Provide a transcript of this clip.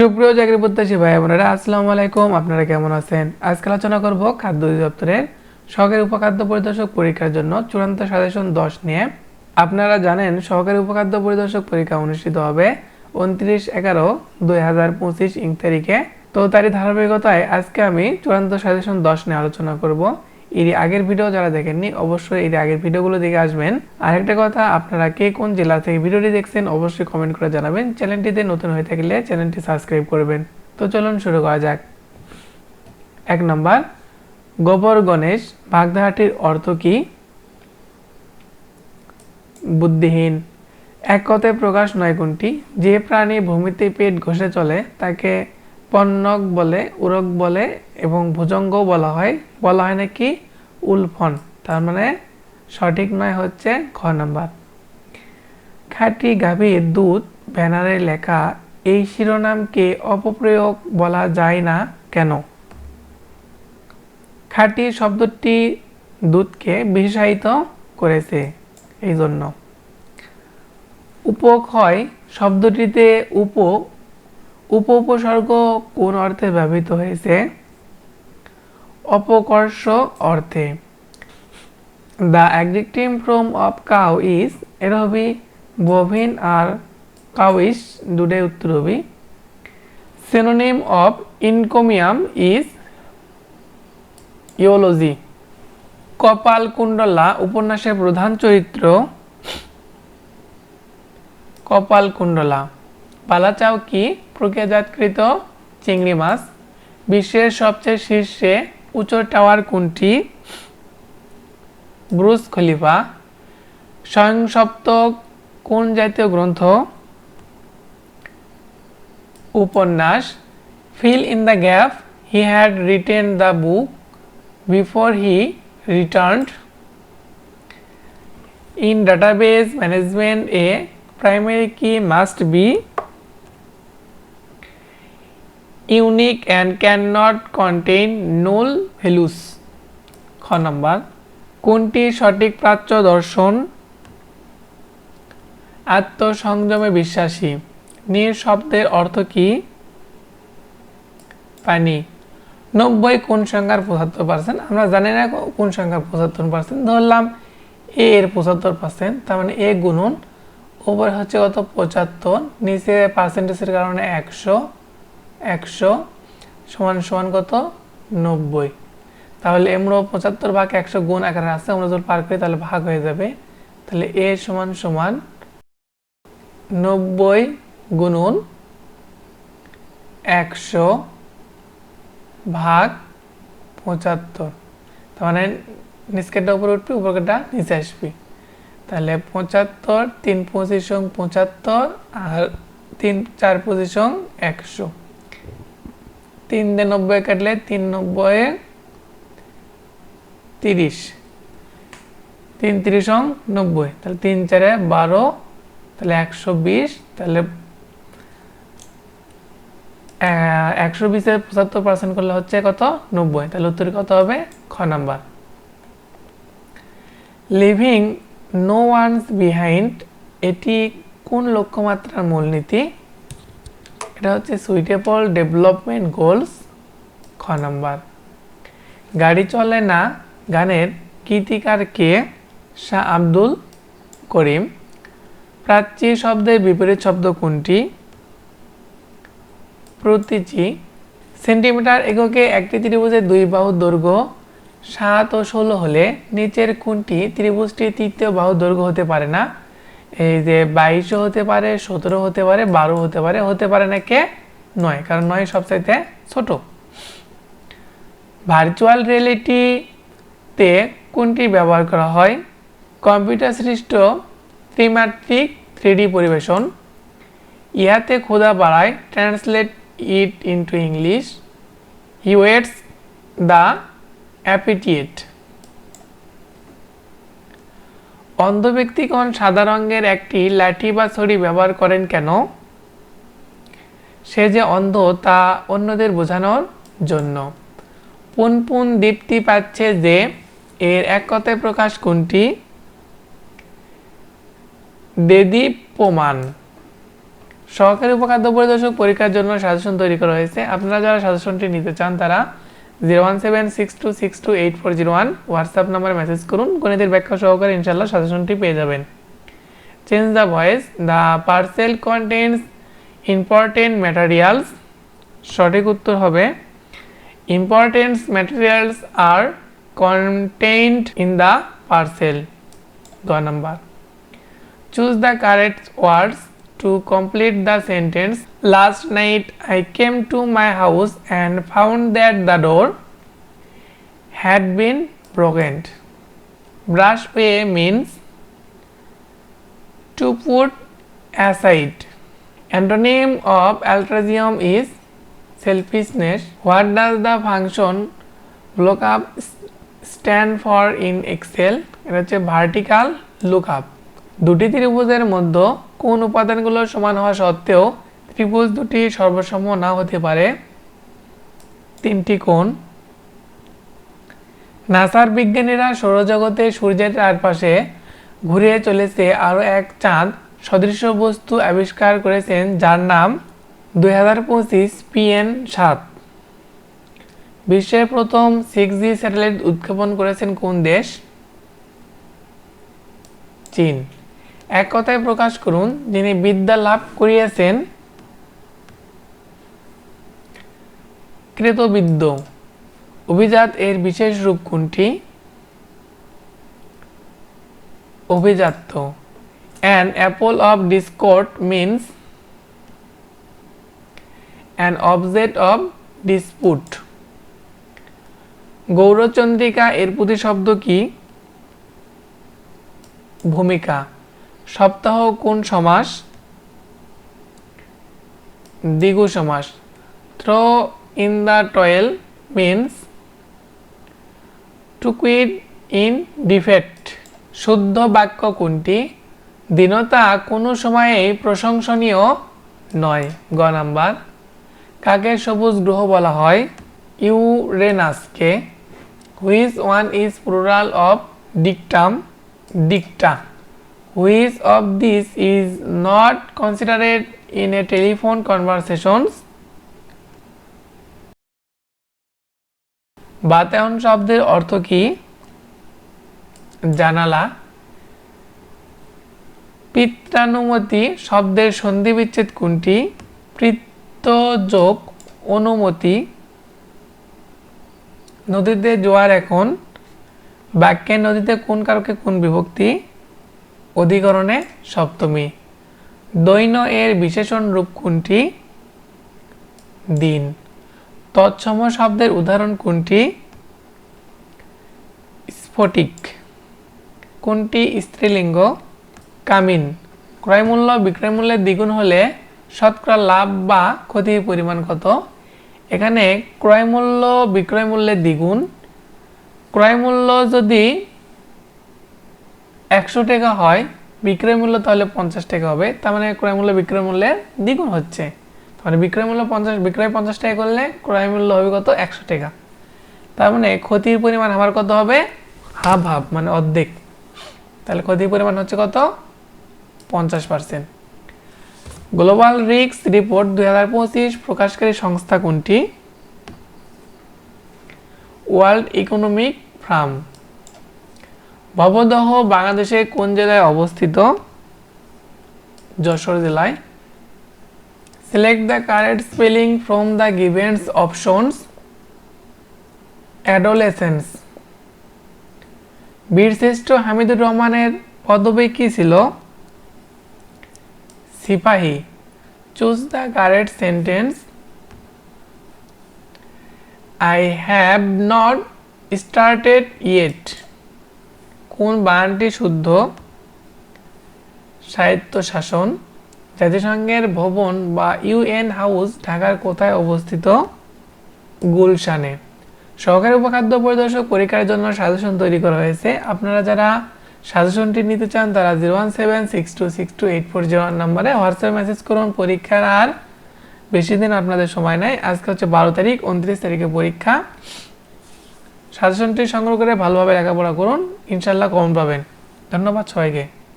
সুপ্রিয় চাকরি প্রত্যাশী ভাই বোনেরা, আসসালামু আলাইকুম। আপনারা কেমন আছেন? আজকে আলোচনা করব খাদ্য অধিদপ্তরের সহকারী উপখাদ্য পরিদর্শক পরীক্ষার জন্য চূড়ান্ত সাজেশন দশ নিয়ে। আপনারা জানেন, সহকারী উপখাদ্য পরিদর্শক পরীক্ষা অনুষ্ঠিত হবে উনত্রিশ এগারো দুই হাজার পঁচিশ ইং তারিখে। তো তারই ধারাবাহিকতায় আজকে আমি চূড়ান্ত সাজেশন দশ নিয়ে আলোচনা করব। এর আগের ভিডিও যারা দেখেননি, অবশ্যই এর আগের ভিডিওগুলো দেখে আসবেন। আর একটা কথা, আপনারা কে কোন জেলা থেকে ভিডিওটি দেখছেন, অবশ্যই কমেন্ট করে জানাবেন। চ্যানেলটিতে নতুন হয়ে থাকলে চ্যানেলটি সাবস্ক্রাইব করবেন। তো চলুন শুরু করা যাক। এক নম্বর, গোবর গণেশ বাগধাহাটির অর্থ কি? বুদ্ধিহীন। এক কথায় প্রকাশ নয় কোনটি। যে প্রাণী ভূমিতে পেট ঘষে চলে, তাকে পণ্যক বলে, উরক বলে এবং ভুজঙ্গ বলা হয়। বলা হয় নাকি উলফন। তার মানে সঠিক নয় হচ্ছে খ নাম্বার। খাঁটি গাভীর দুধ ব্যানারে লেখা, এই শিরোনামকে অপপ্রয়োগ বলা যায় না কেন? খাঁটি শব্দটি দুধকে বিশেষায়িত করেছে এই জন্য উপক্ষয় শব্দটিতে উপ উপ উপসর্গ কোন অর্থে ব্যবহৃত হয়েছে? অপকর্ষ অর্থে। The adjective from of cow is এর হবে আর কাউইস দুটাই উত্তর হবে। Synonym of encomium is eulogy Kapalkundala, উপন্যাসের প্রধান চরিত্র। কপাল কুণ্ডলা। পালাচাও কি? প্রক্রিয়াজাতকৃত চিংড়ি মাছ। বিশ্বের সবচেয়ে শীর্ষে উঁচু টাওয়ার কোনটি? Burj Khalifa. স্বয়ং সপ্তক কোন জাতীয় গ্রন্থ? উপন্যাস। Fill in the gap he had written the book before he returned in database management, a primary key must be unique and cannot contain null values. খ নাম্বার, কোনটি সঠিক প্রাচ্য দর্শন? আত্মসংযমে বিশ্বাসী। নির শব্দের অর্থ কি? পানি। নব্বই কোন সংখ্যার পঁচাত্তর পার্সেন্ট আমরা জানি না কোন সংখ্যার পঁচাত্তর পার্সেন্ট ধরলাম এ এর পঁচাত্তর পার্সেন্ট তার মানে এ গুণন। ওপরে হচ্ছে কত? পঁচাত্তর। নিচে পার্সেন্টেজের কারণে একশো। একশো সমান সমান কত? নব্বই। তাহলে এমরো পঁচাত্তর ভাগ একশো গুণ আকারে আছে আমরা যদি পার করি তাহলে ভাগ হয়ে যাবে। তাহলে এ সমান সমান নব্বই গুণন একশো ভাগ পঁচাত্তর। তার মানে নিচকেটা উপরে উঠবে উপরকেটা নিচে আসবে। তাহলে পঁচাত্তর, তিন পঁচিশং পঁচাত্তর আর তিন চার পঁচিশং একশো। তিন দিয়ে নব্বই কাটলে তিন নব্বই, তিরিশ। তিন তিরিশং নব্বই, তাহলে তিন চারে বারো, তাহলে একশো বিশ, তাহলে একশো বিশের পঁচাত্তর পার্সেন্ট করলে হচ্ছে কত? নব্বই। তাহলে উত্তর কত হবে? খ number. Leaving no ones behind এটি কোন লক্ষ্যমাত্রার মূলনীতি? এটা হচ্ছে সুইটেবল ডেভেলপমেন্ট গোলস খ নাম্বার। গাড়ি চলে না, গানের গীতিকার কে? শাহ আব্দুল করিম। প্রাচ্যী শব্দের বিপরীত শব্দ কোনটি? প্রতিচি। সেন্টিমিটার এককে একটি ত্রিভুজের দুই বাহু দৈর্ঘ্য, সাত ও ষোলো হলে নিচের কোনটি ত্রিভুজটি তৃতীয় বাহু দৈর্ঘ্য হতে পারে না? এই যে বাইশও হতে পারে, সতেরো হতে পারে, বারো হতে পারে হতে পারে না কে? নয়, কারণ নয় সবচাইতে ছোট। ভার্চুয়াল রিয়েলিটিতে কোনটি ব্যবহার করা হয়? কম্পিউটার সৃষ্ট ত্রিমাত্রিক থ্রিডি পরিবেশন। ইহাতে ক্ষুধা বাড়ায় translate it into English he whets the appetite অন্ধ ব্যক্তিগণ সাদা রঙের একটি লাঠি বা ছড়ি ব্যবহার করেন কেন? সে যে অন্ধ, তা অন্যদের বোঝানোর জন্য। পুন পুন দীপ্তি পাচ্ছে যে, এর এক কথায় প্রকাশ কোনটি? দেদীপ্যমান। সহকারী উপখাদ্য পরিদর্শক পরীক্ষার জন্য সাজেশন তৈরি করা হয়েছে। আপনারা যারা সাজেশনটি নিতে চান, তারা zero one seven six two six two eight four zero one WhatsApp নাম্বারে মেসেজ করুন, গণিতের ব্যাখ্যা সহকারে ইনশাল্লাহ সাজেশনটি পেয়ে যাবেন। Change the voice the parcel contents important materials সঠিক উত্তর হবে ইম্পর্টেন্ট ম্যাটেরিয়ালস আর content in the parcel the number choose the correct words to complete the sentence last night i came to my house and found that the door had been broken brush away means to put aside antonym of altruism is selfishness what does the function lookup s- stand for in excel এটা হচ্ছে vertical lookup দুটি ত্রিভুজের মধ্যে কোন উপাদানগুলো সমান হওয়া সত্ত্বেও ত্রিভুজ দুটি সর্বসম না হতে পারে? তিনটি কোণ। নাসার বিজ্ঞানীরা সৌরজগতে সূর্যের চারপাশে ঘুরে চলেছে আরও এক চাঁদ সদৃশ বস্তু আবিষ্কার করেছেন যার নাম দুই হাজার পঁচিশ পিএন সাত। বিশ্বের প্রথম সিক্স জি স্যাটেলাইট উৎক্ষেপণ করেছেন কোন দেশ? চীন। এক কথায় প্রকাশ করুন, যিনি বিদ্যা লাভ করিয়াছেন, কৃতবিদ্য। অভিজাত এর বিশেষ রূপ কোনটি? অভিজাত্য। An apple of discord means an object of dispute গৌরচন্দ্রিকা এর প্রতিশব্দ কি? ভূমিকা। সপ্তাহ কোন সমাস? দ্বিগু সমাস। Throw in the towel means to quit in defeat শুদ্ধ বাক্য কোনটি? দীনতা কোনো সময়েই প্রশংসনীয় নয়। গ নাম্বার। কাকে সবুজ গ্রহ বলা হয়? ইউরেনাসকে। Which one is plural of dictum? Dicta. Which of these is not considered in a telephone conversations? বাতায়ন শব্দের অর্থ কি? জানালা। পিত্রানুমতি শব্দের সন্ধি বিচ্ছেদ কোনটি? পিত্তযোগ অনুমতি। নদীতে জোয়ার এখন। বাক্যের নদীতে কোন কারকে কোন বিভক্তি? অধিকরণে সপ্তমী। দৈন এর বিশেষণ রূপ কোনটি? দিন। তৎসম শব্দের উদাহরণ কোনটি? স্ফটিক। কোনটি স্ত্রীলিঙ্গ? কামিন। ক্রয়মূল্য বিক্রয়মূল্যের দ্বিগুণ হলে শতকরা লাভ বা ক্ষতির পরিমাণ কত? এখানে ক্রয়মূল্য বিক্রয়মূল্যের দ্বিগুণ। ক্রয়মূল্য যদি একশো টাকা হয়, বিক্রয় মূল্য তাহলে পঞ্চাশ টাকা হবে। তার মানে ক্রয় মূল্য বিক্রয় মূল্যের দ্বিগুণ হচ্ছে। তার মানে বিক্রয় মূল্য পঞ্চাশ, বিক্রয় পঞ্চাশ টাকা করলে ক্রয় মূল্য হবে কত? একশো টাকা। তার মানে ক্ষতির পরিমাণ আমার কত হবে? হাফ হাফ মানে অর্ধেক। তাহলে ক্ষতির পরিমাণ হচ্ছে কত? পঞ্চাশ পার্সেন্ট গ্লোবাল রিক্স রিপোর্ট দুই হাজার পঁচিশ, প্রকাশকারী সংস্থা কোনটি? World economic ফ্রাম। ভবদহ বাংলাদেশের কোন জেলায় অবস্থিত? যশোর জেলায়। Select the correct spelling from the givens options adolescence বীরশ্রেষ্ঠ হামিদুর রহমানের পদবী কি ছিল? সিপাহী। Choose the correct sentence I have not started yet কোন বানানটি শুদ্ধ? সাহিত্য শাসন, জাতিসংঘের ভবন বা ইউএন হাউস ঢাকার কোথায় অবস্থিত? গুলশানে। সহকারী উপখাদ্য পরিদর্শক পরীক্ষার জন্য সাজেশন তৈরি করা হয়েছে। আপনারা যারা সাজেশনটি নিতে চান, তারা zero one seven, six two six two eight four zero নাম্বারে হোয়াটসঅ্যাপ মেসেজ করুন পরীক্ষার আর। বেশি দিন আপনাদের সময় নাই। আজকে হচ্ছে বারো তারিখ, উনত্রিশ তারিখে পরীক্ষা। সাজেশনটি সংগ্রহ করে ভালোভাবে লেখাপড়া করুন। ইনশাল্লাহ কমন পাবেন। ধন্যবাদ সবাইকে।